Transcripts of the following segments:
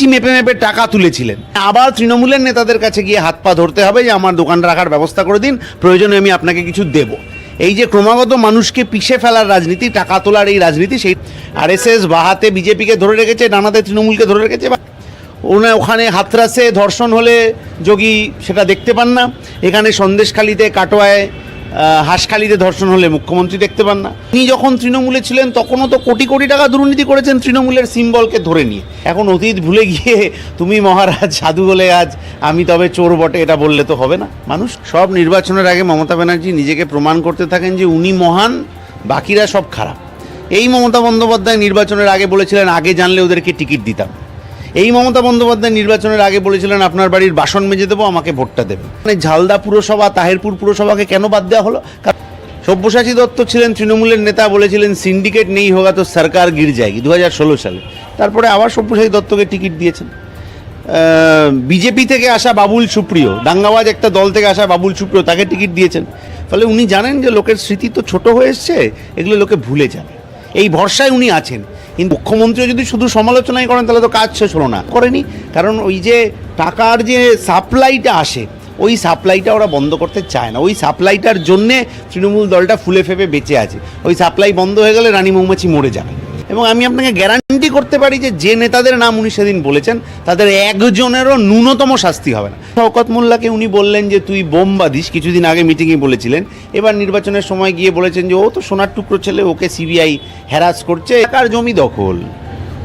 ইঞ্চি মেপে মেপে টাকা তুলেছিলেন। আবার তৃণমূলের নেতাদের কাছে গিয়ে হাত পা ধরতে হবে যে, আমার দোকান রাখার ব্যবস্থা করে দিন, প্রয়োজনে আমি আপনাকে কিছু দেব। এই যে ক্রমাগত মানুষকে পিষে ফেলার রাজনীতি, টাকা তোলার এই রাজনীতি, সেই আরএসএস বাহাতে বিজেপিকে ধরে রেখেছে, ডানাতে তৃণমূলকে ধরে রেখেছে, বা ওনা ওখানে হাতরাসে ধর্ষণ হলে যোগী সেটা দেখতে পান না। এখানে সন্দেশখালিতে কাটোয়ায় হাঁসখালিতে ধর্ষণ হলে মুখ্যমন্ত্রী দেখতে পান না। তিনি যখন তৃণমূলে ছিলেন, তখনও তো কোটি কোটি টাকা দুর্নীতি করেছেন তৃণমূলের সিম্বলকে ধরে নিয়ে। এখন অতীত ভুলে গিয়ে তুমি মহারাজ, সাধু বলে আজ আমি তবে চোর বটে, এটা বললে তো হবে না। মানুষ সব নির্বাচনের আগে মমতা ব্যানার্জি নিজেকে প্রমাণ করতে থাকেন যে উনি মহান, বাকিরা সব খারাপ। এই মমতা বন্দ্যোপাধ্যায় নির্বাচনের আগে বলেছিলেন, আগে জানলে ওদেরকে টিকিট দিতাম। এই মমতা বন্দ্যোপাধ্যায় নির্বাচনের আগে বলেছিলেন, আপনার বাড়ির বাসন মেজে দেবো, আমাকে ভোটটা দেবে মানে ঝালদা পুরসভা, তাহেরপুর পুরসভাকে কেন বাদ দেওয়া হলো? সব্যসাচী দত্ত ছিলেন তৃণমূলের নেতা, বলেছিলেন, সিন্ডিকেট নেই, হোগা তো সরকার গির যায়গি। দু হাজার ষোলো সালে। তারপরে আবার সব্যসাচী দত্তকে টিকিট দিয়েছেন। বিজেপি থেকে আসা বাবুল সুপ্রিয়, দাঙ্গাবাজ একটা দল থেকে আসা বাবুল সুপ্রিয়, তাকে টিকিট দিয়েছেন। ফলে উনি জানেন যে লোকের স্মৃতি তো ছোট হয়ে এসছে, এগুলো লোকে ভুলে যাবে। এই ভরসায় উনি আছেন। কিন্তু মুখ্যমন্ত্রী যদি শুধু সমালোচনাই করেন, তাহলে তো কাজ শেষ হলো না। করেনি। কারণ ওই যে টাকার যে সাপ্লাইটা আসে, ওই সাপ্লাইটা ওরা বন্ধ করতে চায় না। ওই সাপ্লাইটার জন্যে তৃণমূল দলটা ফুলে ফেপে বেঁচে আছে। ওই সাপ্লাই বন্ধ হয়ে গেলে রানী মৌমাছি মরে যাবে। এবং আমি আপনাকে গ্যারান্টি করতে পারি যে যে নেতাদের নাম উনি সেদিন বলেছেন, তাদের একজনেরও ন্যূনতম শাস্তি হবে না। শওকত মোল্লাকে উনি বললেন যে, তুই বোম বাঁধিস। কিছুদিন আগে মিটিংয়ে বলেছিলেন। এবার নির্বাচনের সময় গিয়ে বলেছেন যে, ও তো সোনার টুকরো ছেলে, ওকে সিবিআই হ্যারাস করছে, কার জমি দখল?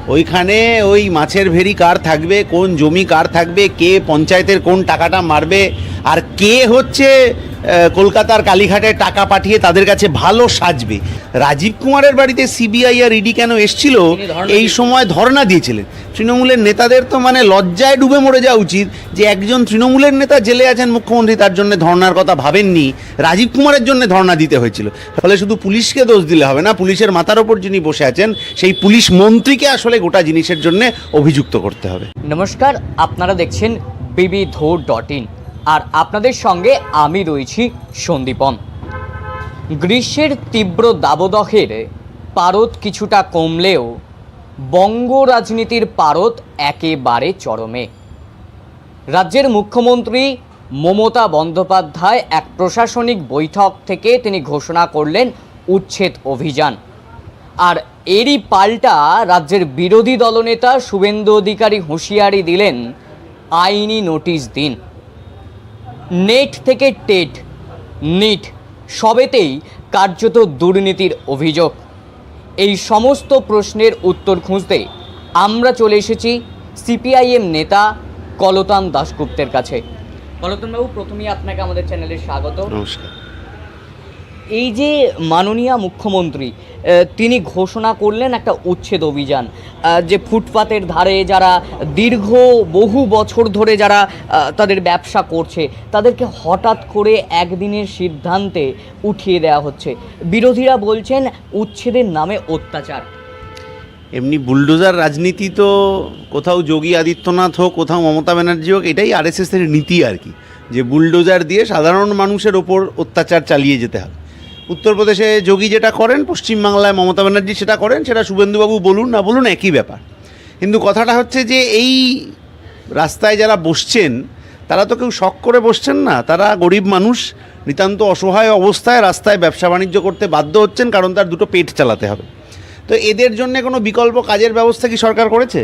ওইখানে ওই মাছের ভেরি কার থাকবে, কোন জমি কার থাকবে, কে পঞ্চায়েতের কোন টাকাটা মারবে, আর কে হচ্ছে কলকাতার কালীঘাটে টাকা পাঠিয়ে তাদের কাছে ভালো সাজবে। রাজীব কুমারের বাড়িতে সিবিআই আর ইডি কেন এসছিল? এই সময় ধর্ণা দিয়েছিলেন। তৃণমূলের নেতাদের তো মানে লজ্জায় ডুবে মরে যাওয়া উচিত যে একজন তৃণমূলের নেতা জেলে আছেন মুখ্যমন্ত্রী তার জন্য ধর্নার কথা ভাবেননি। রাজীব কুমারের জন্য ধর্ণা দিতে হয়েছিল। ফলে শুধু পুলিশকে দোষ দিলে হবে না পুলিশের মাথার ওপর যিনি বসে আছেন সেই পুলিশ মন্ত্রীকে আসলে গোটা জিনিসের জন্য অভিযুক্ত করতে হবে। নমস্কার আপনারা দেখছেন বিবি ধোর ডট ইন। আর আপনাদের সঙ্গে আমি রয়েছি সন্দীপন। গ্রীষ্মের তীব্র দাবদহের পারদ কিছুটা কমলেও বঙ্গ রাজনীতির পারদ একেবারে চরমে। রাজ্যের মুখ্যমন্ত্রী মমতা বন্দ্যোপাধ্যায় এক প্রশাসনিক বৈঠক থেকে তিনি ঘোষণা করলেন উচ্ছেদ অভিযান। আর এরই পাল্টা রাজ্যের বিরোধী দলনেতা শুভেন্দু অধিকারী হুঁশিয়ারি দিলেন আইনি নোটিশ দিন। নেট থেকে টেট, নিট সবেতেই কার্যত দুর্নীতির অভিযোগ। এই সমস্ত প্রশ্নের উত্তর খুঁজতে আমরা চলে এসেছি সিপিআইএম নেতা কলতান দাশগুপ্তের কাছে। কলতানবাবু, প্রথমেই আপনাকে আমাদের চ্যানেলে স্বাগত নমস্কার। এই যে মাননীয় মুখ্যমন্ত্রী তিনি ঘোষণা করলেন একটা উচ্ছেদ অভিযান যে ফুটপাতের ধারে যারা দীর্ঘ বহু বছর ধরে যারা তাদের ব্যবসা করছে, তাদেরকে হঠাৎ করে একদিনের সিদ্ধান্তে উঠিয়ে দেওয়া হচ্ছে। বিরোধীরা বলছেন উচ্ছেদের নামে অত্যাচার। এমনি বুলডোজার রাজনীতি তো কোথাও যোগী আদিত্যনাথ হোক, কোথাও মমতা ব্যানার্জি হোক, এটাই আরএসএসের নীতি আর কি, যে বুলডোজার দিয়ে সাধারণ মানুষের ওপর অত্যাচার চালিয়ে যেতে হবে। উত্তরপ্রদেশে যোগী যেটা করেন, পশ্চিমবাংলায় মমতা ব্যানার্জি সেটা করেন, সেটা শুভেন্দুবাবু বলুন না বলুন, একই ব্যাপার। কিন্তু কথাটা হচ্ছে যে এই রাস্তায় যারা বসছেন, তারা তো কেউ শখ করে বসছেন না, তারা গরিব মানুষ, নিতান্ত অসহায় অবস্থায় রাস্তায় ব্যবসা বাণিজ্য করতে বাধ্য হচ্ছেন কারণ তার দুটো পেট চালাতে হবে। তো এদের জন্য কোনো বিকল্প কাজের ব্যবস্থা কি সরকার করেছে?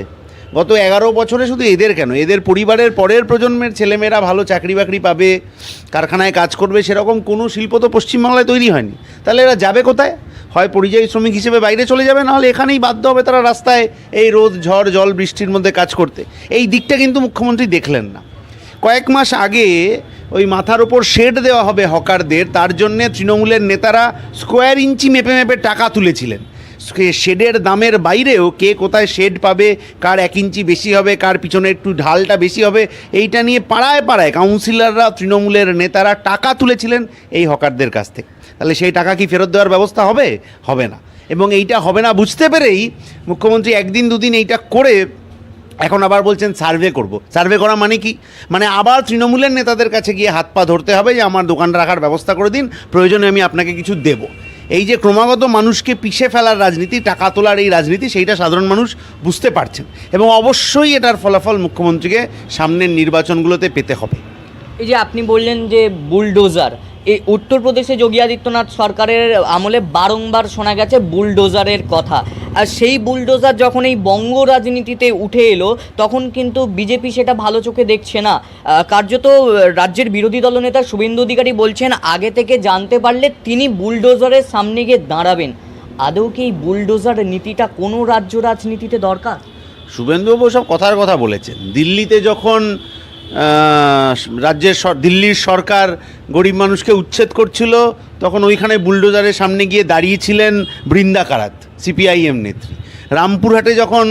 গত এগারো বছরে শুধু এদের কেন? এদের পরিবারের পরের প্রজন্মের ছেলেমেয়েরা ভালো চাকরি বাকরি পাবে, কারখানায় কাজ করবে, সেরকম কোনো শিল্প তো পশ্চিমবাংলায় তৈরি হয়নি। তাহলে এরা যাবে কোথায়? হয় পরিযায়ী শ্রমিক হিসেবে বাইরে চলে যাবে, নাহলে এখানেই বাধ্য হবে তারা রাস্তায় এই রোদ, ঝড়, জল, বৃষ্টির মধ্যে কাজ করতে। এই দিকটা কিন্তু মুখ্যমন্ত্রী দেখলেন না। কয়েক মাস আগে ওই মাথার ওপর শেড দেওয়া হবে হকারদের, তার জন্যে তৃণমূলের নেতারা স্কোয়ার ইঞ্চি মেপে মেপে টাকা তুলেছিলেন। শেডের দামের বাইরেও কে কোথায় শেড পাবে, কার এক ইঞ্চি বেশি হবে, কার পিছনে একটু ঢালটা বেশি হবে, এইটা নিয়ে পাড়ায় পাড়ায় কাউন্সিলররা, তৃণমূলের নেতারা টাকা তুলেছিলেন এই হকারদের কাছ থেকে। তাহলে সেই টাকা কি ফেরত দেওয়ার ব্যবস্থা হবে? হবে না। এবং এইটা হবে না বুঝতে পেরেই মুখ্যমন্ত্রী একদিন দুদিন এইটা করে এখন আবার বলছেন সার্ভে করব। সার্ভে করা মানে কি? মানে আবার তৃণমূলের নেতাদের কাছে গিয়ে হাত পা ধরতে হবে যে আমার দোকান রাখার ব্যবস্থা করে দিন, প্রয়োজনে আমি আপনাকে কিছু দেব। এই যে ক্রমাগত মানুষকে পিষে ফেলার রাজনীতি, টাকা তোলার এই রাজনীতি, সেইটা সাধারণ মানুষ বুঝতে পারছেন। এবং অবশ্যই এটার ফলাফল মুখ্যমন্ত্রীকে সামনের নির্বাচনগুলোতে পেতে হবে। এই যে আপনি বললেন যে বুলডোজার এই উত্তরপ্রদেশে যোগী আদিত্যনাথ সরকারের আমলে বারংবার শোনা গেছে বুলডোজারের কথা। আর সেই বুলডোজার যখন এই বঙ্গ রাজনীতিতে উঠে এলো, তখন কিন্তু বিজেপি সেটা ভালো চোখে দেখছে না। কার্যত রাজ্যের বিরোধী দলনেতা শুভেন্দু অধিকারী বলছেন, আগে থেকে জানতে পারলে তিনি বুলডোজারের সামনে গিয়ে দাঁড়াবেন। আদৌ কি এই বুলডোজার নীতিটা কোনো রাজ্য রাজনীতিতে দরকার? শুভেন্দুবাবু সব কথার কথা বলেছেন। দিল্লিতে যখন রাজ্যের দিল্লির সরকার গরিব মানুষকে উচ্ছেদ করছিল, তখন ওইখানে বুলডোজারের সামনে গিয়ে দাঁড়িয়েছিলেন বৃন্দা কারাত, সিপিআইএম নেত্রী। রামপুরহাটে যখন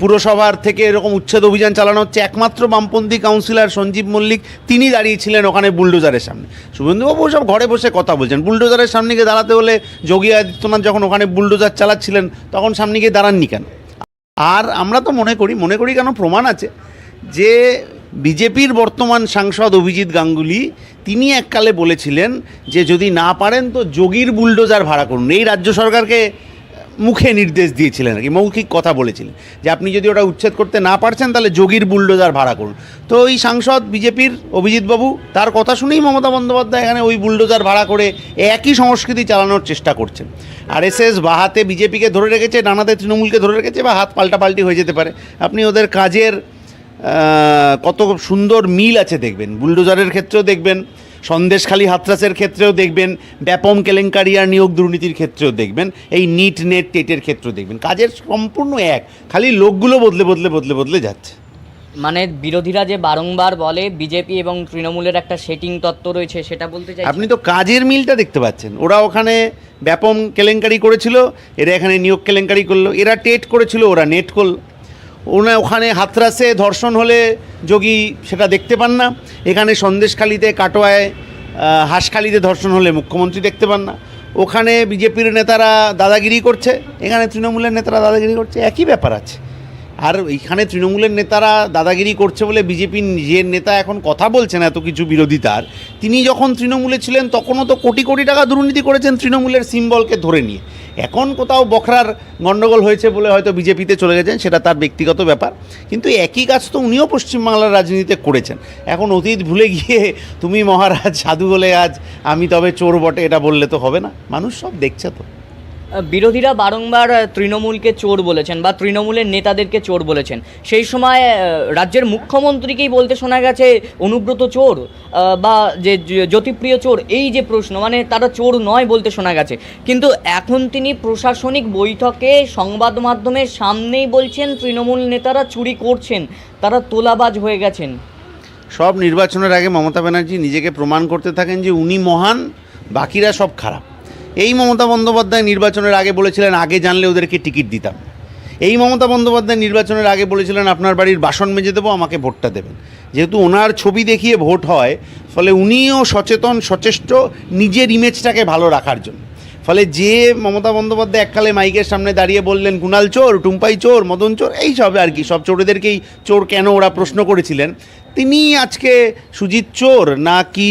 পুরসভার থেকে এরকম উচ্ছেদ অভিযান চালানো হচ্ছে, একমাত্র বামপন্থী কাউন্সিলর সঞ্জীব মল্লিক, তিনি দাঁড়িয়েছিলেন ওখানে বুলডোজারের সামনে। শুভেন্দুবাবু সব ঘরে বসে কথা বলছেন, বুলডোজারের সামনে গিয়ে দাঁড়াতে হলে যোগী আদিত্যনাথ যখন ওখানে বুলডোজার চালাচ্ছিলেন, তখন সামনে গিয়ে দাঁড়াননি কেন? আর আমরা তো মনে করি মনে করি কেন প্রমাণ আছে যে বিজেপির বর্তমান সাংসদ অভিজিৎ গাঙ্গুলি, তিনি এককালে বলেছিলেন যে যদি না পারেন তো যোগীর বুলডোজার ভাড়া করুন। এই রাজ্য সরকারকে মুখে নির্দেশ দিয়েছিলেন আর কি, মৌখিক কথা বলেছিলেন যে আপনি যদি ওটা উচ্ছেদ করতে না পারছেন তাহলে যোগীর বুলডোজার ভাড়া করুন। তো ওই সাংসদ বিজেপির অভিজিৎবাবু, তার কথা শুনেই মমতা বন্দ্যোপাধ্যায় এখানে ওই বুলডোজার ভাড়া করে একই সংস্কৃতি চালানোর চেষ্টা করছেন। আর এস এস বা হাতে বিজেপিকে ধরে রেখেছে ডানাতে তৃণমূলকে ধরে রেখেছে বা হাত পাল্টাপাল্টি হয়ে যেতে পারে। আপনি ওদের কাজের কত সুন্দর মিল আছে দেখবেন। বুলডোজারের ক্ষেত্রেও দেখবেন সন্দেশখালী হাতরাসের ক্ষেত্রেও দেখবেন ব্যাপম কেলেঙ্কারি আর নিয়োগ দুর্নীতির ক্ষেত্রেও দেখবেন এই নিট নেট টেটের ক্ষেত্রেও দেখবেন। কাজের সম্পূর্ণ এক খালি লোকগুলো বদলে বদলে বদলে বদলে যাচ্ছে। মানে বিরোধীরা যে বারংবার বলে বিজেপি এবং তৃণমূলের একটা সেটিং তত্ত্ব রয়েছে সেটা বলতে চাই আপনি তো কাজের মিলটা দেখতে পাচ্ছেন। ওরা ওখানে ব্যাপম কেলেঙ্কারি করেছিল এরা এখানে নিয়োগ কেলেঙ্কারি করল এরা টেট করেছিল ওরা নেট করল। ওনা ওখানে হাতরাসে ধর্ষণ হলে যোগী সেটা দেখতে পান না। এখানে সন্দেশখালিতে, কাটোয়ায় হাঁসখালিতে ধর্ষণ হলে মুখ্যমন্ত্রী দেখতে পান না। ওখানে বিজেপির নেতারা দাদাগিরি করছে, এখানে তৃণমূলের নেতারা দাদাগিরি করছে, একই ব্যাপার আছে। আর এইখানে তৃণমূলের নেতারা দাদাগিরি করছে বলে বিজেপির নিজের নেতা এখন কথা বলছেন, এত কিছু বিরোধিতার। তিনি যখন তৃণমূলে ছিলেন, তখনও তো কোটি কোটি টাকা দুর্নীতি করেছেন তৃণমূলের সিম্বলকে ধরে নিয়ে। এখন কোথাও বখরার গণ্ডগোল হয়েছে বলে হয়তো বিজেপিতে চলে গেছেন, সেটা তার ব্যক্তিগত ব্যাপার। কিন্তু একই কাজ তো উনিও পশ্চিমবাংলার রাজনীতিতে করেছেন। এখন অতীত ভুলে গিয়ে তুমি মহারাজ সাধু বলে আজ, আমি তবে চোর বটে, এটা বললে তো হবে না। মানুষ সব দেখছে তো। বিরোধীরা বারংবার তৃণমূলকে চোর বলেছেন বা তৃণমূলের নেতাদেরকে চোর বলেছেন। সেই সময় রাজ্যের মুখ্যমন্ত্রীকেই বলতে শোনা গেছে, অনুব্রত চোর বা যে জ্যোতিপ্রিয় চোর, এই যে প্রশ্ন মানে তারা চোর নয় বলতে শোনা গেছে। কিন্তু এখন তিনি প্রশাসনিক বৈঠকে সংবাদ মাধ্যমের সামনেই বলছেন, তৃণমূল নেতারা চুরি করছেন, তারা তোলাবাজ হয়ে গেছেন। সব নির্বাচনের আগে মমতা ব্যানার্জি নিজেকে প্রমাণ করতে থাকেন যে উনি মহান, বাকিরা সব খারাপ। এই মমতা বন্দ্যোপাধ্যায় নির্বাচনের আগে বলেছিলেন, আগে জানলে ওদেরকে টিকিট দিতাম। এই মমতা বন্দ্যোপাধ্যায় নির্বাচনের আগে বলেছিলেন, আপনার বাড়ির বাসন মেজে দেবো, আমাকে ভোটটা দেবেন। যেহেতু ওনার ছবি দেখিয়ে ভোট হয়, ফলে উনিও সচেতন, সচেষ্ট নিজের ইমেজটাকে ভালো রাখার জন্য। ফলে যে মমতা বন্দ্যোপাধ্যায় এককালে মাইকের সামনে দাঁড়িয়ে বললেন, কুণাল চোর, টুম্পাই চোর, মদন চোর, এই সব আর কি, সব চোরেদেরকেই চোর কেন ওরা প্রশ্ন করেছিলেন তিনি আজকে সুজিত চোর না কি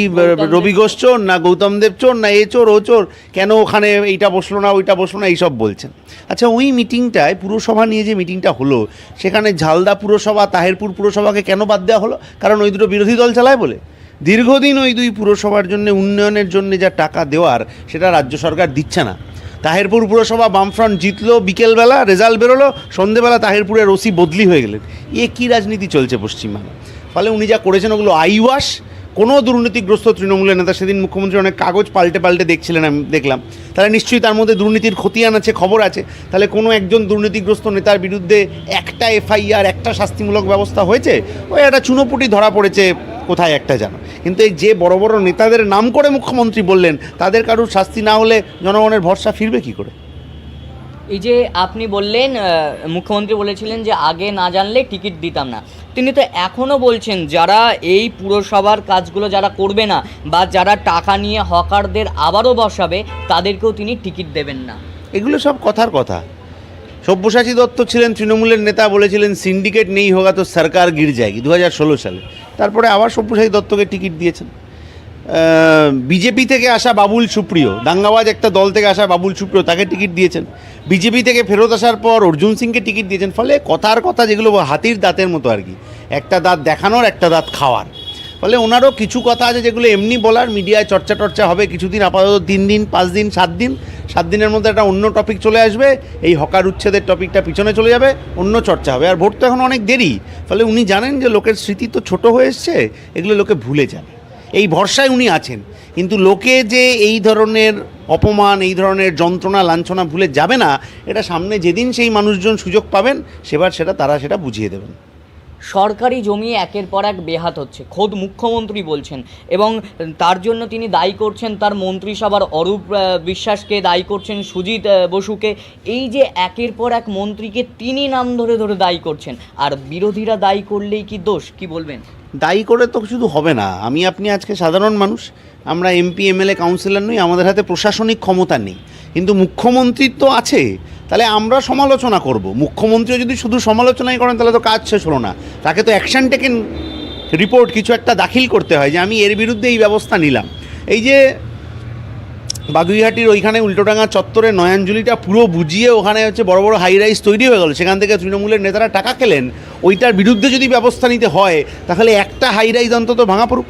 রবি ঘোষ চোর না গৌতম দেব চোর না এ চোর ও চোর কেন ওখানে এইটা বসল না ওইটা বসল না এইসব বলছেন। আচ্ছা ওই মিটিংটায় পুরসভা নিয়ে যে মিটিংটা হলো সেখানে ঝালদা পুরসভা তাহেরপুর পুরসভাকে কেন বাদ দেওয়া হলো? কারণ ওই দুটো বিরোধী দল চালায় বলে। দীর্ঘদিন ওই দুই পুরসভার জন্য উন্নয়নের জন্য যা টাকা দেওয়ার সেটা রাজ্য সরকার দিচ্ছে না। তাহেরপুর পুরসভা বামফ্রন্ট জিতলো বিকেলবেলা রেজাল্ট বেরোলো সন্ধেবেলা তাহেরপুরের ওসি বদলি হয়ে গেলেন। এ কী রাজনীতি চলছে পশ্চিমবাংলা ফলে উনি যা করেছেন ওগুলো আইওয়াস। কোনো দুর্নীতিগ্রস্ত তৃণমূলের নেতা সেদিন মুখ্যমন্ত্রী অনেক কাগজ পাল্টে পাল্টে দেখছিলেন আমি দেখলাম। তাহলে নিশ্চয়ই তার মধ্যে দুর্নীতির খতিয়ান আছে, খবর আছে। তাহলে কোনো একজন দুর্নীতিগ্রস্ত নেতার বিরুদ্ধে একটা এফআইআর, একটা শাস্তিমূলক ব্যবস্থা হয়েছে? ওই একটা চুনোপুটি ধরা পড়েছে, কোথায় একটা জানো? কিন্তু এই যে বড় বড় নেতাদের নাম করে মুখ্যমন্ত্রী বললেন, তাদের কারুর শাস্তি না হলে জনগণের ভরসা ফিরবে কি করে? এই যে আপনি বললেন মুখ্যমন্ত্রী বলেছিলেন যে আগে না জানলে টিকিট দিতাম না। তিনি তো এখনও বলছেন, যারা এই পুরসভার কাজগুলো যারা করবে না বা যারা টাকা নিয়ে হকারদের আবারও বসাবে, তাদেরকেও তিনি টিকিট দেবেন না। এগুলো সব কথার কথা। সব্যসাচী দত্ত ছিলেন, তৃণমূলের নেতা বলেছিলেন, সিন্ডিকেট নেই হোগা তো সরকার গির যায়গি দু সালে। তারপরে আবার সব্যসাচী দত্তকে টিকিট দিয়েছেন। বিজেপি থেকে আসা বাবুল সুপ্রিয়, দাঙ্গাবাজ একটা দল থেকে আসা বাবুল সুপ্রিয়, তাকে টিকিট দিয়েছেন। বিজেপি থেকে ফেরত আসার পর অর্জুন সিংকে টিকিট দিয়েছেন, ফলে কথার কথা যেগুলো হাতির দাঁতের মতো আর কি, একটা দাঁত দেখানোর, একটা দাঁত খাওয়ার। ফলে ওনারও কিছু কথা আছে যেগুলো এমনি বলার, মিডিয়ায় চর্চা টর্চা হবে, কিছুদিন আপাতত তিন দিন, পাঁচ দিন, সাত দিন, সাত দিনের মধ্যে একটা অন্য টপিক চলে আসবে, এই হকার উচ্ছেদের টপিকটা পিছনে চলে যাবে, অন্য চর্চা হবে। আর ভোট তো এখন অনেক দেরি, ফলে উনি জানেন যে লোকের স্মৃতি তো ছোট হয়ে এসছে, এগুলো লোকে ভুলে যাবে। এই ভরসায় উনি আছেন। কিন্তু লোকে যে এই ধরনের অপমান, এই ধরনের যন্ত্রণা, লাঞ্ছনা ভুলে যাবে না, এটা সামনে যেদিন সেই মানুষজন সুযোগ পাবেন, সেবার সেটা, তারা সেটা বুঝিয়ে দেবেন। সরকারি জমি একের পর এক বেহাত হচ্ছে, খোদ মুখ্যমন্ত্রী বলছেন। এবং তার জন্য তিনি দায়ী করছেন তার মন্ত্রিসভার অরূপ বিশ্বাসকে, দায়ী করছেন সুজিত বসুকে। এই যে একের পর এক মন্ত্রীকে তিনি নাম ধরে ধরে দায়ী করছেন, আর বিরোধীরা দায়ী করলেই কি দোষ, কি বলবেন? দায়ী করে তো শুধু হবে না। আমি, আপনি আজকে সাধারণ মানুষ আমরা এমপি এমএলএ কাউন্সিলর নই, আমাদের হাতে প্রশাসনিক ক্ষমতা নেই। কিন্তু মুখ্যমন্ত্রীর তো আছে, তাহলে আমরা সমালোচনা করব। মুখ্যমন্ত্রীও যদি শুধু সমালোচনাই করেন, তাহলে তো কাজ শেষ হলো না। তাকে তো অ্যাকশন টেকেন রিপোর্ট কিছু একটা দাখিল করতে হয় যে, আমি এর বিরুদ্ধে এই ব্যবস্থা নিলাম। এই যে বাগুইহাটির ওইখানে উল্টোডাঙ্গা চত্বরে নয়াঞ্জলিটা পুরো বুঝিয়ে ওখানে হচ্ছে বড় বড় হাই রাইজ তৈরি হয়ে গেল। সেখান থেকে তৃণমূলের নেতারা টাকা খেলেন। ওইটার বিরুদ্ধে যদি ব্যবস্থা নিতে হয়, তাহলে একটা হাই রাইজ অন্তত ভাঙা পড়ুক।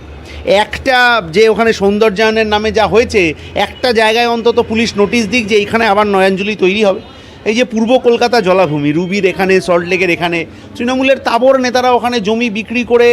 একটা যে ওখানে সৌন্দর্যায়নের নামে যা হয়েছে, একটা জায়গায় অন্তত পুলিশ নোটিশ দিক যে এইখানে আবার নয়াঞ্জলি তৈরি হবে। এই যে পূর্ব কলকাতা জলাভূমি, রুবির এখানে সল্টলেকের এখানে, তৃণমূলের তাবর নেতারা ওখানে জমি বিক্রি করে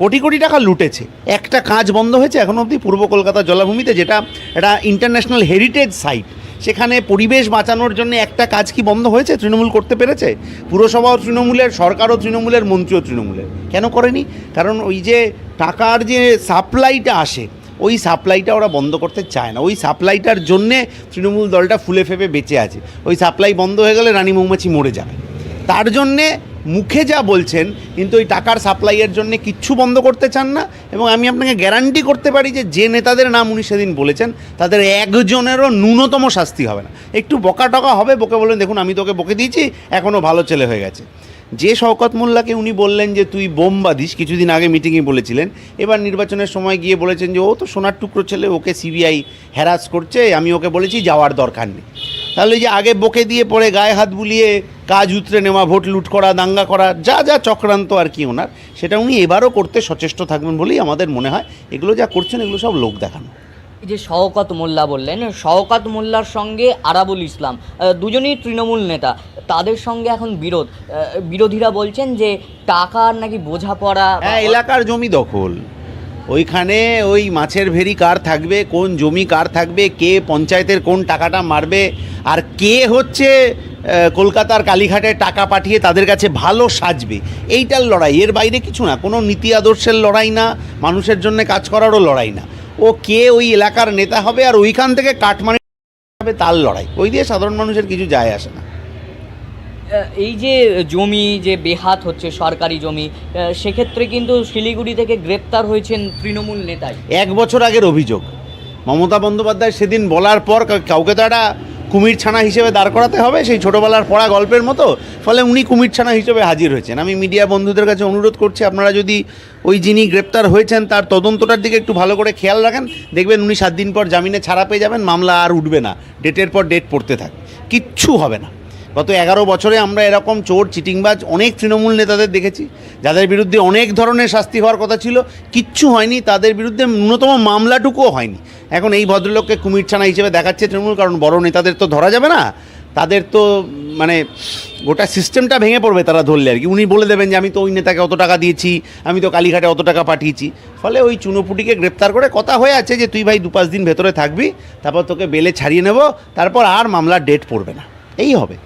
কোটি কোটি টাকা লুটেছে। একটা কাজ বন্ধ হয়েছে এখন অবধি পূর্ব কলকাতা জলাভূমিতে, যেটা একটা ইন্টারন্যাশনাল হেরিটেজ সাইট সেখানে পরিবেশ বাঁচানোর জন্য একটা কাজ কি বন্ধ হয়েছে? তৃণমূল করতে পেরেছে? পুরসভাও তৃণমূলের, সরকারও তৃণমূলের, মন্ত্রীও তৃণমূলের। কেন করেনি? কারণ ওই যে টাকার যে সাপ্লাইটা আসে, ওই সাপ্লাইটা ওরা বন্ধ করতে চায় না। ওই সাপ্লাইটার জন্যে তৃণমূল দলটা ফুলে ফেপে বেঁচে আছে। ওই সাপ্লাই বন্ধ হয়ে গেলে রানী মৌমাছি মরে যাবে। তার জন্যে মুখে যা বলছেন, কিন্তু ওই টাকার সাপ্লাইয়ের জন্য কিচ্ছু বন্ধ করতে চান না এবং আমি আপনাকে গ্যারান্টি করতে পারি যে যে নেতাদের নাম উনি সেদিন বলেছেন, তাদের একজনেরও ন্যূনতম শাস্তি হবে না। একটু বকা টকা হবে, বকে বলেন, দেখুন, আমি তোকে বকে দিয়েছি এখনও ভালো ছেলে হয়ে গেছে। যে শওকত মোল্লাকে উনি বললেন যে তুই বোম বাঁধিস, কিছুদিন আগে মিটিংয়ে বলেছিলেন, এবার নির্বাচনের সময় গিয়ে বলেছেন যে ও তো সোনার টুকরো ছেলে, ওকে সিবিআই হ্যারাস করছে, আমি ওকে বলেছি যাওয়ার দরকার নেই। তাহলে যে আগে বকে দিয়ে পরে গায়ে হাত বুলিয়ে কাজ উতরে নেওয়া, ভোট লুট করা, দাঙ্গা করা, যা যা চক্রান্ত আর কি ওনার, সেটা উনি এবারও করতে সচেষ্ট থাকবেন বলেই আমাদের মনে হয়। এগুলো যা করছেন, এগুলো সব লোক দেখানো। যে শওকত মোল্লা বললেন, শওকত মোল্লার সঙ্গে আরাবুল ইসলাম দুজনেই তৃণমূল নেতা, তাদের সঙ্গে এখন বিরোধ বিরোধীরা বলছেন যে টাকার নাকি বোঝাপড়া হ্যাঁ এলাকার জমি দখল। ওইখানে ওই মাছের ভেরি কার থাকবে, কোন জমি কার থাকবে, কে পঞ্চায়েতের কোন টাকাটা মারবে, আর কে হচ্ছে কলকাতার কালীঘাটে টাকা পাঠিয়ে তাদের কাছে ভালো সাজবে, এইটার লড়াই। এর বাইরে কিছু না, কোনো নীতি আদর্শের লড়াই না, মানুষের জন্য কাজ করারও লড়াই না। ও কে ওই এলাকার নেতা হবে আর ওইখান থেকে কাটমানি হবে তার লড়াই। ওই দিয়ে সাধারণ মানুষের কিছু যায় আসে না। এই যে জমি যে বেহাত হচ্ছে সরকারি জমি সেক্ষেত্রে কিন্তু শিলিগুড়ি থেকে গ্রেপ্তার হয়েছেন তৃণমূল নেতাই। এক বছর আগের অভিযোগ। মমতা বন্দ্যোপাধ্যায় সেদিন বলার পর কাউকে তো একটা কুমির ছানা হিসেবে দাঁড় করাতে হবে, সেই ছোটোবেলার পড়া গল্পের মতো। ফলে উনি কুমির ছানা হিসেবে হাজির হয়েছেন। আমি মিডিয়া বন্ধুদের কাছে অনুরোধ করছি, আপনারা যদি ওই যিনি গ্রেপ্তার হয়েছেন, তার তদন্তটার দিকে একটু ভালো করে খেয়াল রাখেন। দেখবেন উনি সাত দিন পর জামিনে ছাড়া পেয়ে যাবেন, মামলা আর উঠবে না। ডেটের পর ডেট পড়তে থাকে। কিচ্ছু হবে না। গত এগারো বছরে আমরা এরকম চোর, চিটিংবাজ অনেক তৃণমূল নেতাদের দেখেছি, যাদের বিরুদ্ধে অনেক ধরনের শাস্তি হওয়ার কথা ছিল, কিচ্ছু হয়নি, তাদের বিরুদ্ধে ন্যূনতম মামলাটুকুও হয়নি। এখন এই ভদ্রলোককে কুমিরছানা হিসেবে দেখাচ্ছে তৃণমূল, কারণ বড় নেতাদের তো ধরা যাবে না, তাদের তো মানে গোটা সিস্টেমটা ভেঙে পড়বে তারা ধরলে আর কি। উনি বলে দেবেন যে, আমি তো ওই নেতাকে অত টাকা দিয়েছি, আমি তো কালীঘাটে অত টাকা পাঠিয়েছি। ফলে ওই চুনোপুটিকে গ্রেপ্তার করে কথা হয়ে আছে যে, তুই ভাই দু পাঁচ দিন ভেতরে থাকবি, তারপর তোকে বেলে ছাড়িয়ে নেব, তারপর আর মামলার ডেট পড়বে না। এই হবে।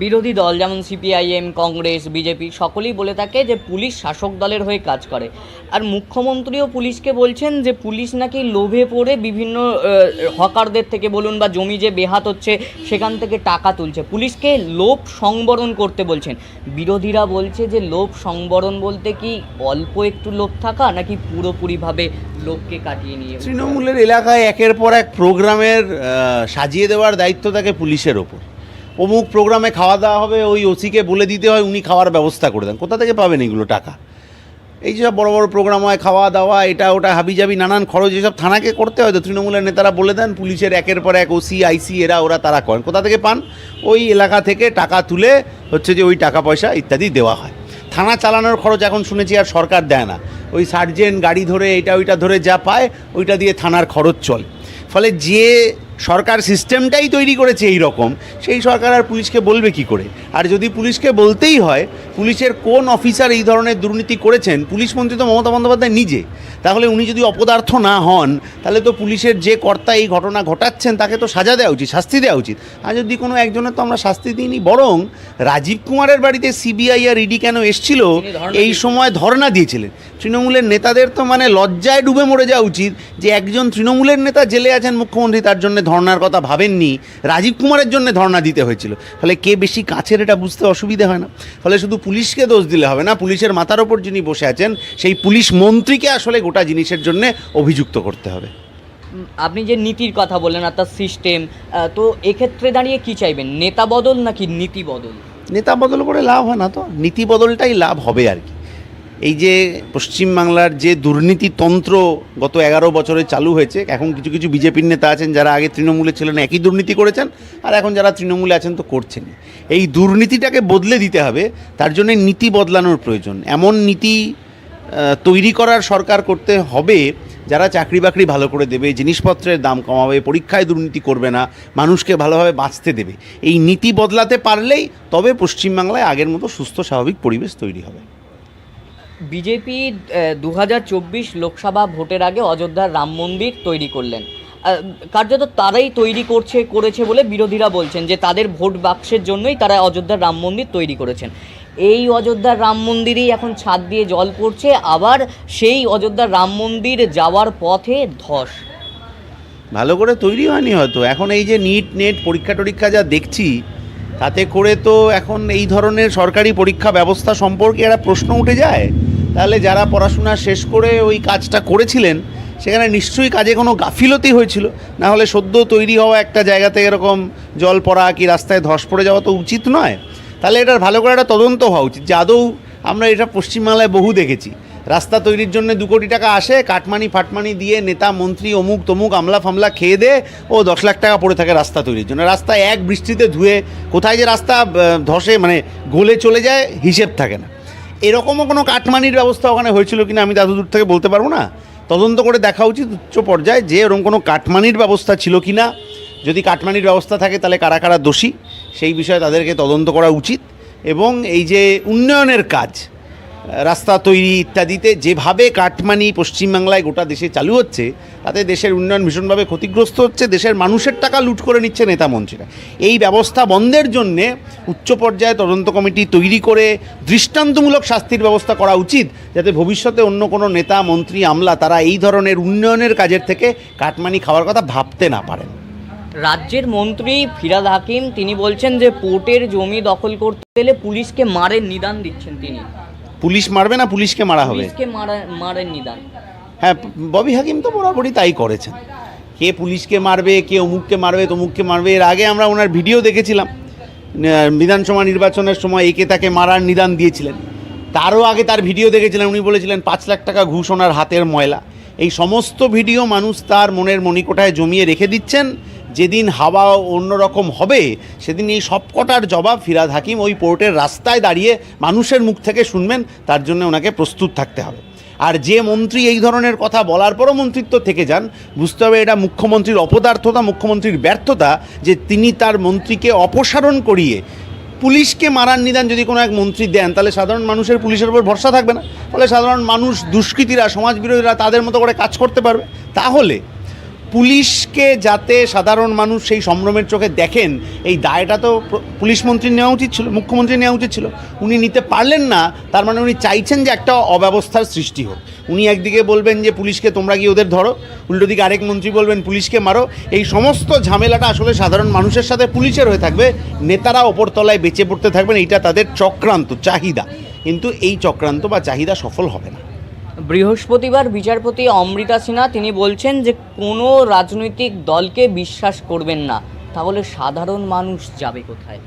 বিরোধী দল যেমন সিপিআইএম, কংগ্রেস, বিজেপি, সকলেই বলে থাকে যে পুলিশ শাসক দলের হয়ে কাজ করে। আর মুখ্যমন্ত্রীও পুলিশকে বলছেন যে পুলিশ নাকি লোভে পড়ে বিভিন্ন হকারদের থেকে বলুন বা জমি যে বেহাত হচ্ছে, সেখান থেকে টাকা তুলছে। পুলিশকে লোভ সংবরণ করতে বলছেন। বিরোধীরা বলছে যে লোভ সংবরণ বলতে কি অল্প একটু লোভ থাকা নাকি পুরোপুরিভাবে লোককে কাটিয়ে নিয়ে তৃণমূলের এলাকায় একের পর এক প্রোগ্রামের সাজিয়ে দেওয়ার দায়িত্ব থাকে পুলিশের ওপর। অমুক প্রোগ্রামে খাওয়া দাওয়া হবে, ওই ওসিকে বলে দিতে হয়, উনি খাওয়ার ব্যবস্থা করে দেন। কোথা থেকে পাবেন এগুলো টাকা? এই যেসব বড় বড় প্রোগ্রাম হয়, খাওয়া দাওয়া, এটা ওটা হাবিজাবি, নানান খরচ, এসব থানাকে করতে হয় তো, তৃণমূলের নেতারা বলে দেন, পুলিশের একের পর এক ওসি, আইসি, এরা, ওরা, তারা করেন। কোথা থেকে পান? ওই এলাকা থেকে টাকা তুলে হচ্ছে যে ওই টাকা পয়সা ইত্যাদি দেওয়া হয়। থানা চালানোর খরচ এখন শুনেছি আর সরকার দেয় না। ওই সার্জেন্ট গাড়ি ধরে, এটা ওইটা ধরে যা পায়, ওইটা দিয়ে থানার খরচ চলে। ফলে যে সরকার সিস্টেমটাই তৈরি করেছে এই রকম সেই সরকার আর পুলিশকে বলবে কি করে? আর যদি পুলিশকে বলতেই হয় পুলিশের কোন অফিসার এই ধরনের দুর্নীতি করেছেন পুলিশ মন্ত্রী তো মমতা বন্দ্যোপাধ্যায় নিজে তাহলে উনি যদি অপদার্থ না হন তাহলে তো পুলিশের যে কর্তা এই ঘটনা ঘটাচ্ছেন তাকে তো সাজা দেওয়া উচিত শাস্তি দেওয়া উচিত। আর যদি কোনো একজনের তো আমরা শাস্তি দিইনি বরং রাজীব কুমারের বাড়িতে সিবিআই আর ইডি কেন এসছিল এই সময় ধর্ণা দিয়েছিলেন। তৃণমূলের নেতাদের তো মানে লজ্জায় ডুবে মরে যাওয়া উচিত যে একজন তৃণমূলের নেতা জেলে আছেন মুখ্যমন্ত্রী তার জন্য ধর্নার কথা ভাবেননি রাজীব কুমারের জন্য ধর্ণা দিতে হয়েছিল। ফলে কে বেশি কাছের এটা বুঝতে অসুবিধা হয় না। ফলে শুধু পুলিশকে দোষ দিলে হবে না পুলিশের মাথার ওপর যিনি বসে আছেন সেই পুলিশ মন্ত্রীকে আসলে গোটা জিনিসের জন্য অভিযুক্ত করতে হবে। আপনি যে নীতির কথা বললেন অর্থাৎ সিস্টেম তো এক্ষেত্রে দাঁড়িয়ে কি চাইবেন? নেতা বদল নাকি নীতি বদল? নেতা বদল করে লাভ হয় না তো। নীতি বদলটাই লাভ হবে আর কি। এই যে পশ্চিমবাংলার যে দুর্নীতিতন্ত্র গত এগারো বছরে চালু হয়েছে, এখন কিছু কিছু বিজেপির নেতা আছেন যারা আগে তৃণমূলে ছিলেন, একই দুর্নীতি করেছেন, আর এখন যারা তৃণমূলে আছেন তো করছেন এই দুর্নীতিটাকে বদলে দিতে হবে, তার জন্য নীতি বদলানোর প্রয়োজন। এমন নীতি তৈরি করার সরকার করতে হবে, যারা চাকরি বাকরি ভালো করে দেবে, জিনিসপত্রের দাম কমাবে, পরীক্ষায় দুর্নীতি করবে না, মানুষকে ভালোভাবে বাঁচতে দেবে। এই নীতি বদলাতে পারলেই তবে পশ্চিমবাংলায় আগের মতো সুস্থ, স্বাভাবিক পরিবেশ তৈরি হবে। বিজেপি দু হাজার চব্বিশ লোকসভা ভোটের আগে অযোধ্যার রাম মন্দির তৈরি করলেন। কার্যত তারাই তৈরি করছে, করেছে বলে বিরোধীরা বলছেন যে তাদের ভোট বাক্সের জন্যই তারা অযোধ্যার রাম মন্দির তৈরি করেছেন। এই অযোধ্যার রাম মন্দিরেই এখন ছাদ দিয়ে জল পড়ছে, আবার সেই অযোধ্যার রাম মন্দির যাওয়ার পথে ধস। ভালো করে তৈরি হয়নি হয়তো। এখন এই যে নিট নেট পরীক্ষা টরীক্ষা যা দেখছি, তাতে করে তো এখন এই ধরনের সরকারি পরীক্ষা ব্যবস্থা সম্পর্কে একটা প্রশ্ন উঠে যায়? তাহলে যারা পড়াশোনা শেষ করে ওই কাজটা করেছিলেন, সেখানে নিশ্চয়ই কাজে কোনো গাফিলতি হয়েছিল। না হলে সদ্য তৈরি হওয়া একটা জায়গাতে এরকম জল পড়া কি রাস্তায় ধস পড়ে যাওয়া তো উচিত নয়। তাহলে এটার ভালো করে একটা তদন্ত হওয়া উচিত। যে আদৌ আমরা এটা পশ্চিমবাংলায় বহু দেখেছি। রাস্তা তৈরির জন্য দু কোটি টাকা আসে, কাটমানি ফাটমানি দিয়ে নেতা, মন্ত্রী, অমুক তমুক, আমলা ফামলা খেয়ে দে, ও দশ লাখ টাকা পড়ে থাকে রাস্তা তৈরির জন্য। রাস্তা এক বৃষ্টিতে ধুয়ে, কোথায় যে রাস্তা ধসে মানে গলে চলে যায়, হিসেব থাকে না। এরকমও কোনো কাটমানির ব্যবস্থা ওখানে হয়েছিল কিনা আমি দাদু দূর থেকে বলতে পারব না। তদন্ত করে দেখা উচিত উচ্চ পর্যায়ে যে এরকম কোনো কাটমানির ব্যবস্থা ছিল কি না যদি কাটমানির ব্যবস্থা থাকে তাহলে কারা কারা দোষী? সেই বিষয়ে তাদেরকে তদন্ত করা উচিত। এবং এই যে উন্নয়নের কাজ রাস্তা তৈরি ইত্যাদিতে, যেভাবে কাটমানি পশ্চিমবাংলায় গোটা দেশে চালু হচ্ছে, তাতে দেশের উন্নয়ন ভীষণভাবে ক্ষতিগ্রস্ত হচ্ছে, দেশের মানুষের টাকা লুট করে নিচ্ছে নেতা মন্ত্রীরা। এই ব্যবস্থা বন্ধের জন্যে উচ্চ পর্যায়ে তদন্ত কমিটি তৈরি করে দৃষ্টান্তমূলক শাস্তির ব্যবস্থা করা উচিত, যাতে ভবিষ্যতে অন্য কোনো নেতা, মন্ত্রী, আমলা তারা এই ধরনের উন্নয়নের কাজের থেকে কাটমানি খাওয়ার কথা ভাবতে না পারেন। রাজ্যের মন্ত্রী ফিরাদ হাকিম, তিনি বলছেন যে, পোর্টের জমি দখল করতে গেলে পুলিশকে মারের নিদান দিচ্ছেন তিনি। পুলিশ মারবে না পুলিশকে মারা হবে। পুলিশকে মারা হ্যাঁ ববি হাকিম তো বরাবরই তাই করেছেন। কে পুলিশকে মারবে কে অমুককে মারবে তমুককে মারবে এর আগে আমরা ওনার ভিডিও দেখেছিলাম। বিধানসভা নির্বাচনের সময় একে তাকে মারার নিদান দিয়েছিলেন। তারও আগে তার ভিডিও দেখেছিলেন উনি বলেছিলেন পাঁচ লাখ টাকা ঘুষ ওনার হাতের ময়লা। এই সমস্ত ভিডিও মানুষ তার মনের মণিকোঠায় জমিয়ে রেখে দিচ্ছেন। যেদিন হাওয়া অন্যরকম হবে, সেদিন এই সবকটার জবাব ফিরাদ হাকিম ওই পোর্টের রাস্তায় দাঁড়িয়ে মানুষের মুখ থেকে শুনবেন, তার জন্য ওনাকে প্রস্তুত থাকতে হবে। আর যে মন্ত্রী এই ধরনের কথা বলার পরও মন্ত্রিত্ব থেকে যান, বুঝতে হবে এটা মুখ্যমন্ত্রীর অপদার্থতা, মুখ্যমন্ত্রীর ব্যর্থতা, যে তিনি তার মন্ত্রীকে অপসারণ করিয়ে পুলিশকে মারার নিদান যদি কোনো এক মন্ত্রী দেন, তাহলে সাধারণ মানুষের পুলিশের উপর ভরসা থাকবে না। ফলে সাধারণ মানুষ, দুষ্কৃতীরা, সমাজবিরোধীরা তাদের মতো করে কাজ করতে পারবে। তাহলে পুলিশকে যাতে সাধারণ মানুষ সেই সম্ভ্রমের চোখে দেখেন, এই দায়টা তো পুলিশ মন্ত্রী নেওয়া উচিত ছিল মুখ্যমন্ত্রী নেওয়া উচিত ছিল। উনি নিতে পারলেন না, তার মানে উনি চাইছেন যে একটা অব্যবস্থার সৃষ্টি হোক। উনি একদিকে বলবেন যে, পুলিশকে তোমরা গিয়ে ওদের ধরো। উল্টো দিকে আরেক মন্ত্রী বলবেন, পুলিশকে মারো। এই সমস্ত ঝামেলাটা আসলে সাধারণ মানুষের সাথে পুলিশের হয়ে থাকবে। নেতারা ওপরতলায় বেঁচে পড়তে থাকবেন, এইটা তাদের চক্রান্ত, চাহিদা। কিন্তু এই চক্রান্ত বা চাহিদা সফল হবে না। বৃহস্পতিবার বিচারপতি অমৃতা সিনহা, তিনি বলছেন যে কোনো রাজনৈতিক দলকে বিশ্বাস করবেন না। তাহলে সাধারণ মানুষ যাবে কোথায়?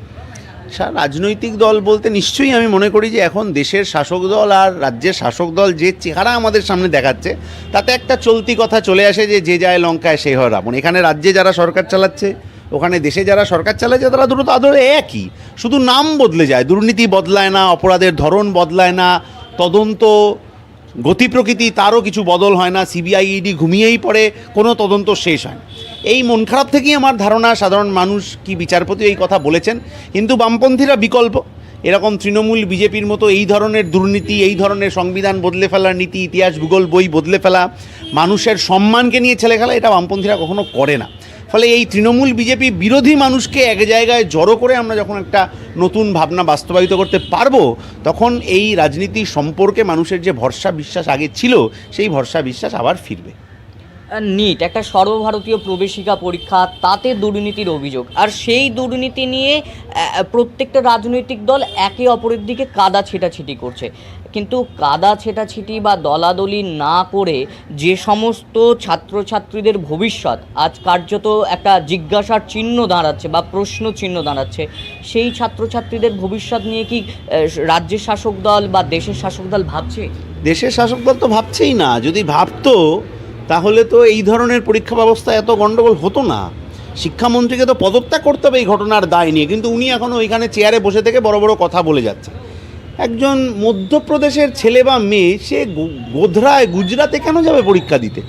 সা- রাজনৈতিক দল বলতে নিশ্চয়ই আমি মনে করি যে এখন দেশের শাসক দল আর রাজ্যের শাসক দল যে চেহারা আমাদের সামনে দেখাচ্ছে, তাতে একটা চলতি কথা চলে আসে যে যে যায় লঙ্কায় সে হয় রাবণ। এখানে রাজ্যে যারা সরকার চালাচ্ছে, ওখানে দেশে যারা সরকার চালাচ্ছে তারা দুটো আদরে একই। শুধু নাম বদলে যায়, দুর্নীতি বদলায় না, অপরাধের ধরন বদলায় না, তদন্ত গতি প্রকৃতি তারও কিছু বদল হয় না সিবিআই ইডি ঘুমিয়েই পড়ে, কোনো তদন্ত শেষ হয় এই মন খারাপ থেকেই আমার ধারণা, সাধারণ মানুষ কি বিচারপতি এই কথা বলেছেন, কিন্তু বামপন্থীরা বিকল্প। এরকম তৃণমূল, বিজেপির মতো এই ধরনের দুর্নীতি, এই ধরনের সংবিধান বদলে ফেলার নীতি, ইতিহাস, ভূগোল, বই বদলে ফেলা, মানুষের সম্মানকে নিয়ে ছেলে খেলা এটা বামপন্থীরা কখনো করে না। ফলে এই তৃণমূল বিজেপি বিরোধী মানুষকে এক জায়গায় জড়ো করে আমরা যখন একটা নতুন ভাবনা বাস্তবায়িত করতে পারব, তখন এই রাজনীতি সম্পর্কে মানুষের যে ভরসা বিশ্বাস আগে ছিল, সেই ভরসা বিশ্বাস আবার ফিরবে। নিট, একটা সর্বভারতীয় প্রবেশিকা পরীক্ষা, তাতে দুর্নীতির অভিযোগ। আর সেই দুর্নীতি নিয়ে প্রত্যেকটা রাজনৈতিক দল একে অপরের দিকে কাদা ছেটাছিটি করছে। কিন্তু কাদা ছেটাছিটি বা দলাদলি না করে যে সমস্ত ছাত্রছাত্রীদের ভবিষ্যৎ, আজ কার্যত একটা জিজ্ঞাসার চিহ্ন দাঁড়াচ্ছে বা প্রশ্ন চিহ্ন দাঁড়াচ্ছে, সেই ছাত্রছাত্রীদের ভবিষ্যৎ নিয়ে কি রাজ্যের শাসক দল বা দেশের শাসক দল ভাবছে? দেশের শাসক দল তো ভাবছেই না। যদি ভাবতো, তাহলে তো এই ধরনের পরীক্ষা ব্যবস্থা এত গণ্ডগোল হতো না। শিক্ষামন্ত্রীকে তো পদত্যাগ করতে হবে এই ঘটনার দায় নিয়ে, কিন্তু উনি এখনও ওইখানে চেয়ারে বসে থেকে বড় বড় কথা বলে যাচ্ছে একজন মধ্যপ্রদেশের ছেলে বা মেয়ে, সে গোধরায় গুজরাতে কেন যাবে পরীক্ষা দিতে?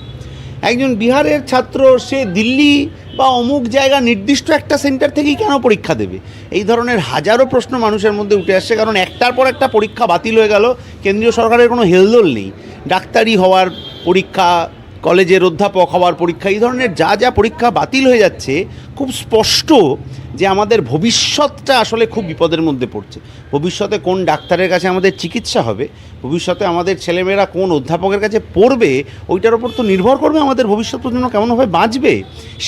একজন বিহারের ছাত্র, সে দিল্লি বা অমুক জায়গা নির্দিষ্ট একটা সেন্টার থেকেই কেন পরীক্ষা দেবে? এই ধরনের হাজারো প্রশ্ন মানুষের মধ্যে উঠে আসছে, কারণ একটার পর একটা পরীক্ষা বাতিল হয়ে গেল, কেন্দ্রীয় সরকারের কোনো হেলদোল নেই। ডাক্তারি হওয়ার পরীক্ষা কলেজের অধ্যাপক হওয়ার পরীক্ষা, এই ধরনের যা যা পরীক্ষা বাতিল হয়ে যাচ্ছে, খুব স্পষ্ট যে আমাদের ভবিষ্যৎটা আসলে খুব বিপদের মধ্যে পড়ছে। ভবিষ্যতে কোন ডাক্তারের কাছে আমাদের চিকিৎসা হবে, ভবিষ্যতে আমাদের ছেলেমেয়েরা কোন অধ্যাপকের কাছে পড়বে, ওইটার ওপর তো নির্ভর করবে আমাদের ভবিষ্যৎ প্রজন্ম কেমনভাবে বাঁচবে।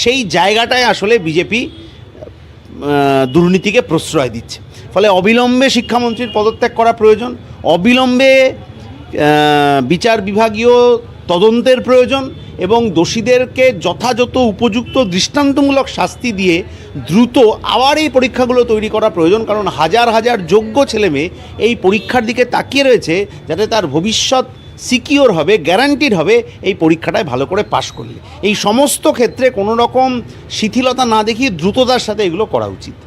সেই জায়গাটায় আসলে বিজেপি দুর্নীতিকে প্রশ্রয় দিচ্ছে। ফলে অবিলম্বে শিক্ষামন্ত্রীর পদত্যাগ করা প্রয়োজন, অবিলম্বে বিচার বিভাগীয় তদন্তের প্রয়োজন এবং দোষীদেরকে যথাযথ উপযুক্ত দৃষ্টান্তমূলক শাস্তি দিয়ে দ্রুত আবার এই পরীক্ষাগুলো তৈরি করা প্রয়োজন, কারণ হাজার হাজার যোগ্য ছেলেমেয়ে এই পরীক্ষার দিকে তাকিয়ে রয়েছে যাতে তার ভবিষ্যৎ সিকিওর হবে, গ্যারান্টিড হবে এই পরীক্ষাটায় ভালো করে পাশ করলে। এই সমস্ত ক্ষেত্রে কোনো রকম শিথিলতা না দেখিয়ে দ্রুততার সাথে এগুলো করা উচিত।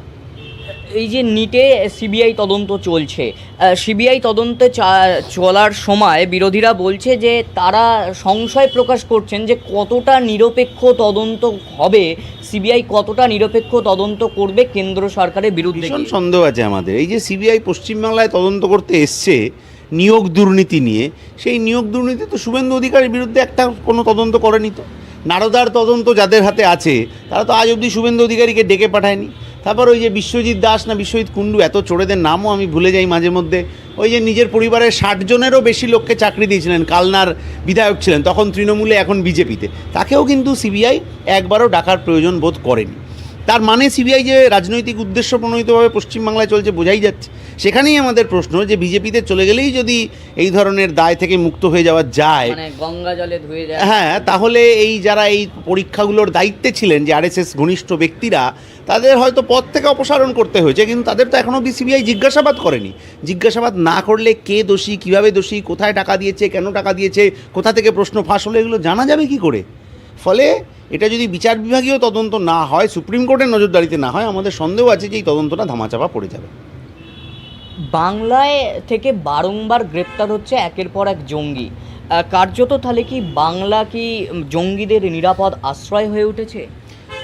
এই যে নিটে সিবিআই তদন্ত চলছে সিবিআই তদন্তে চা- চলার সময় বিরোধীরা বলছে যে তারা সংশয় প্রকাশ করছেন যে কতটা নিরপেক্ষ তদন্ত হবে সিবিআই কতটা নিরপেক্ষ তদন্ত করবে কেন্দ্র সরকারের বিরুদ্ধে সন্দেহ আছে আমাদের। এই যে সিবিআই পশ্চিমবাংলায় তদন্ত করতে এসছে নিয়োগ দুর্নীতি নিয়ে সেই নিয়োগ দুর্নীতি তো শুভেন্দু অধিকারীর বিরুদ্ধে একটা কোনো তদন্ত করেনি তো। নারদার তদন্ত যাদের হাতে আছে তারা তো আজ অবধি শুভেন্দু অধিকারীকে ডেকে পাঠায়নি। তারপর ওই যে বিশ্বজিৎ দাস না বিশ্বজিৎ কুণ্ডু, এত চোরেদের নামও আমি ভুলে যাই মাঝে মধ্যে। ওই যে নিজের পরিবারের ষাট জনেরও বেশি লোককে চাকরি দিয়েছিলেন, কালনার বিধায়ক ছিলেন, তখন তৃণমূলে এখন বিজেপিতে। তাকেও কিন্তু সিবিআই একবারও ডাকার প্রয়োজন বোধ করেনি। তার মানে সিবিআই যে রাজনৈতিক উদ্দেশ্য প্রণোদিতভাবে পশ্চিমবাংলায় চলছে বোঝাই যাচ্ছে। সেখানেই আমাদের প্রশ্ন যে বিজেপিতে চলে গেলেই যদি এই ধরনের দায় থেকে মুক্ত হয়ে যাওয়া যায় মানে গঙ্গা জলে ধুয়ে যায় হ্যাঁ তাহলে এই যারা এই পরীক্ষাগুলোর দায়িত্বে ছিলেন যে আরএসএস ঘনিষ্ঠ ব্যক্তিরা তাদের হয়তো পদ থেকে অপসারণ করতে হয়েছে কিন্তু তাদের তো এখনও অব্দি সিবিআই জিজ্ঞাসাবাদ করেনি। জিজ্ঞাসাবাদ না করলে কে দোষী কীভাবে দোষী কোথায় টাকা দিয়েছে কেন টাকা দিয়েছে কোথা থেকে প্রশ্ন ফাঁস হলো এগুলো জানা যাবে কি করে? ফলে এটা যদি বিচার বিভাগীয় তদন্ত না হয় সুপ্রিম কোর্টের নজরদারিতে না হয় আমাদের সন্দেহ আছে যে এই তদন্তটা ধামাচাপা পড়ে যাবে। বাংলায় থেকে বারংবার গ্রেপ্তার হচ্ছে একের পর এক জঙ্গি। কার্যত তাহলে কি বাংলা কি জঙ্গিদের নিরাপদ আশ্রয় হয়ে উঠেছে?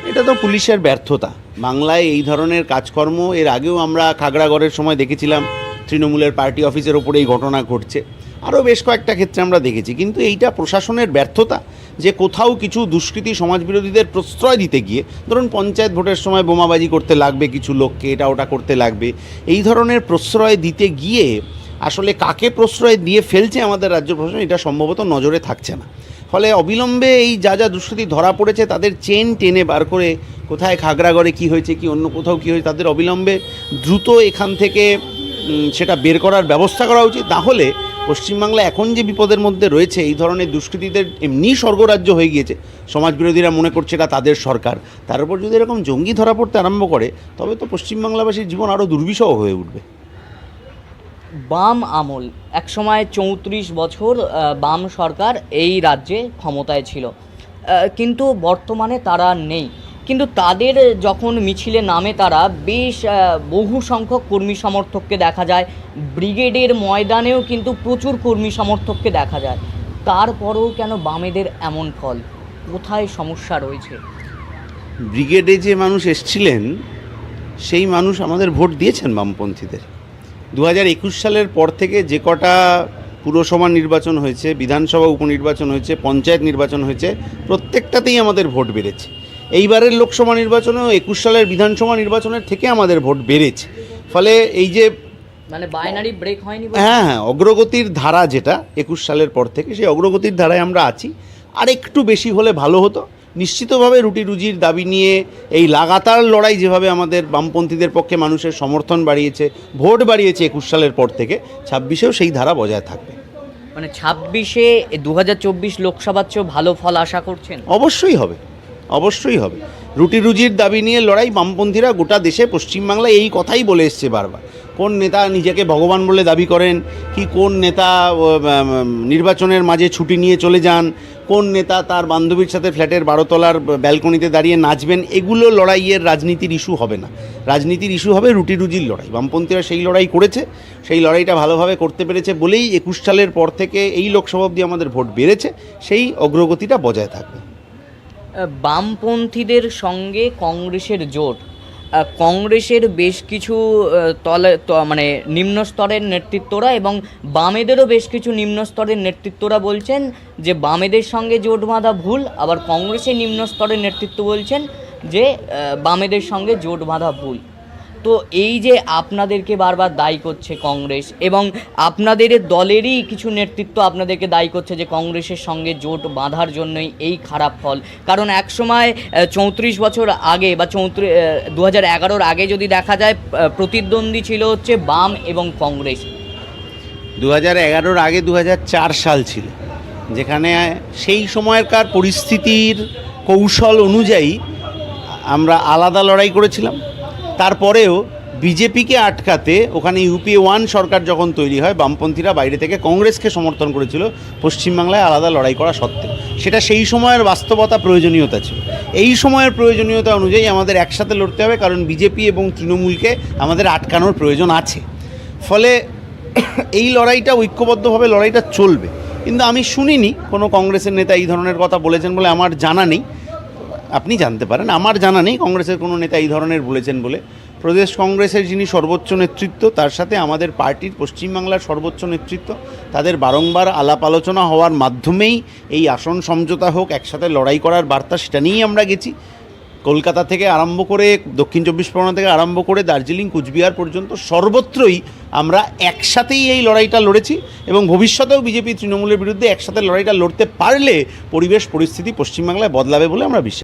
এটা তো পুলিশের ব্যর্থতা। বাংলায় এই ধরনের কাজকর্ম এর আগেও আমরা খাগড়াগড়ের সময় দেখেছিলাম তৃণমূলের পার্টি অফিসের ওপরে এই ঘটনা ঘটছে। আরও বেশ কয়েকটা ক্ষেত্রে আমরা দেখেছি কিন্তু এইটা প্রশাসনের ব্যর্থতা। যে কোথাও কিছু দুষ্কৃতি সমাজবিরোধীদের প্রশ্রয় দিতে গিয়ে, ধরুন পঞ্চায়েত ভোটের সময় বোমাবাজি করতে লাগবে কিছু লোককে, এটা ওটা করতে লাগবে, এই ধরনের প্রশ্রয় দিতে গিয়ে আসলে কাকে প্রশ্রয় দিয়ে ফেলছে আমাদের রাজ্য প্রশাসন, এটা সম্ভবত নজরে থাকছে না। ফলে অবিলম্বে এই যা যা দুষ্কৃতি ধরা পড়েছে, তাদের চেন টেনে বার করে কোথায় খাগড়াগড়ে কী হয়েছে, কি অন্য কোথাও কী হয়েছে, তাদের অবিলম্বে দ্রুত এখান থেকে সেটা বের করার ব্যবস্থা করা উচিত। তাহলে পশ্চিমবাংলা এখন যে বিপদের মধ্যে রয়েছে, এই ধরনের দুষ্কৃতীদের এমনি স্বর্গরাজ্য হয়ে গিয়েছে। সমাজ বিরোধীরা মনে করছে এটা তাদের সরকার। তার উপর যদি এরকম জঙ্গি ধরা পড়তে আরম্ভ করে, তবে তো পশ্চিমবাংলাবাসীর জীবন আরও দুর্বিষহ হয়ে উঠবে। বাম আমল। একসময় চৌত্রিশ বছর বাম সরকার এই রাজ্যে ক্ষমতায় ছিল। কিন্তু বর্তমানে তারা নেই। কিন্তু তাদের যখন মিছিলে নামে তারা, বেশ বহু সংখ্যক কর্মী সমর্থককে দেখা যায়। ব্রিগেডের ময়দানেও কিন্তু প্রচুর কর্মী সমর্থককে দেখা যায়। তারপরেও কেন বামেদের এমন ফল? কোথায় সমস্যা রয়েছে? ব্রিগেডে যে মানুষ এসছিলেন, সেই মানুষ আমাদের ভোট দিয়েছেন বামপন্থীদের। দু হাজার একুশ সালের পর থেকে যে কটা পুরসভা নির্বাচন হয়েছে, বিধানসভা উপনির্বাচন হয়েছে, পঞ্চায়েত নির্বাচন হয়েছে, প্রত্যেকটাতেই আমাদের ভোট বেড়েছে। এইবারের লোকসভা নির্বাচনেও একুশ সালের বিধানসভা নির্বাচনের থেকে আমাদের ভোট বেড়েছে। ফলে এই যে মানে বাইনারি ব্রেক হয়নি হ্যাঁ হ্যাঁ অগ্রগতির ধারা যেটা একুশ সালের পর থেকে সেই অগ্রগতির ধারায় আমরা আছি। আর একটু বেশি হলে ভালো হতো। নিশ্চিতভাবে রুটি রুজির দাবি নিয়ে এই লাগাতার লড়াই যেভাবে আমাদের বামপন্থীদের পক্ষে মানুষের সমর্থন বাড়িয়েছে ভোট বাড়িয়েছে একুশ সালের পর থেকে ছাব্বিশেও সেই ধারা বজায় থাকবে। মানে ছাব্বিশে দু হাজার চব্বিশ লোকসভার চেয়েও ভালো ফল আশা করছেন? অবশ্যই হবে। অবশ্যই হবে। রুটি রুজির দাবি নিয়ে লড়াই বামপন্থীরা গোটা দেশে পশ্চিমবাংলায় এই কথাই বলে এসছে বারবার। কোন নেতা নিজেকে ভগবান বলে দাবি করেন? কি কোন নেতা নির্বাচনের মাঝে ছুটি নিয়ে চলে যান? কোন নেতা তার বান্ধবীর সাথে ফ্ল্যাটের বারোতলার ব্যালকনিতে দাঁড়িয়ে নাচবেন? এগুলো লড়াইয়ের রাজনীতির ইস্যু হবে না। রাজনীতির ইস্যু হবে রুটি রুজির লড়াই। বামপন্থীরা সেই লড়াই করেছে, সেই লড়াইটা ভালোভাবে করতে পেরেছে বলেই একুশ সালের পর থেকে এই লোকসভা অবধি আমাদের ভোট বেড়েছে, সেই অগ্রগতিটা বজায় থাকবে। বামপন্থীদের সঙ্গে কংগ্রেসের জোট। কংগ্রেসের বেশ কিছু তলে মানে নিম্ন স্তরের নেতৃত্বরা এবং বামেদেরও বেশ কিছু নিম্ন স্তরের নেতৃত্বরা বলছেন যে বামেদের সঙ্গে জোট বাঁধা ভুল, আবার কংগ্রেসের নিম্ন স্তরের নেতৃত্ব বলছেন যে বামেদের সঙ্গে জোট বাঁধা ভুল। তো এই যে আপনাদেরকে বারবার দায়ী করছে কংগ্রেস এবং আপনাদের দলেরই কিছু নেতৃত্ব আপনাদেরকে দায়ী করছে যে কংগ্রেসের সঙ্গে জোট বাঁধার জন্যই এই খারাপ ফল। কারণ একসময় চৌত্রিশ বছর আগে বা চৌত্রিশ দু হাজার আগে যদি দেখা যায় প্রতিদ্বন্দ্বী ছিল হচ্ছে বাম এবং কংগ্রেস। দু হাজার আগে দু হাজার চার সাল ছিল, যেখানে সেই সময়কার পরিস্থিতির কৌশল অনুযায়ী আমরা আলাদা লড়াই করেছিলাম। তারপরেও বিজেপিকে আটকাতে ওখানে ইউপিএ ওয়ান সরকার যখন তৈরি হয়, বামপন্থীরা বাইরে থেকে কংগ্রেসকে সমর্থন করেছিল পশ্চিমবাংলায় আলাদা লড়াই করা সত্ত্বেও। সেটা সেই সময়ের বাস্তবতা, প্রয়োজনীয়তা ছিল। এই সময়ের প্রয়োজনীয়তা অনুযায়ী আমাদের একসাথে লড়তে হবে, কারণ বিজেপি এবং তৃণমূলকে আমাদের আটকানোর প্রয়োজন আছে। ফলে এই লড়াইটা ঐক্যবদ্ধভাবে, লড়াইটা চলবে। কিন্তু আমি শুনিনি কোনো কংগ্রেসের নেতা এই ধরনের কথা বলেছেন বলে আমার জানা নেই। আপনি জানতে পারেন। আমার জানা নেই, কংগ্রেসের কোনো নেতা এই ধরনের বলেছেন বলে। প্রদেশ কংগ্রেসের যিনি সর্বোচ্চ নেতৃত্ব, তার সাথে আমাদের পার্টির পশ্চিমবাংলার সর্বোচ্চ নেতৃত্ব, তাদের বারংবার আলাপ আলোচনা হওয়ার মাধ্যমেই এই আসন সমঝোতা হোক, একসাথে লড়াই করার বার্তা, সেটা নিয়েই আমরা গেছি। কলকাতা থেকে আরম্ভ করে, দক্ষিণ চব্বিশ পরগনা থেকে আরম্ভ করে, দার্জিলিং, কুচবিহার পর্যন্ত সর্বত্রই আমরা একসাথেই এই লড়াইটা লড়েছি এবং ভবিষ্যতেও বিজেপি তৃণমূলের বিরুদ্ধে একসাথে লড়াইটা লড়তে পারলে পরিবেশ, পরিস্থিতি পশ্চিমবাংলায় বদলাবে বলে আমরা বিশ্বাস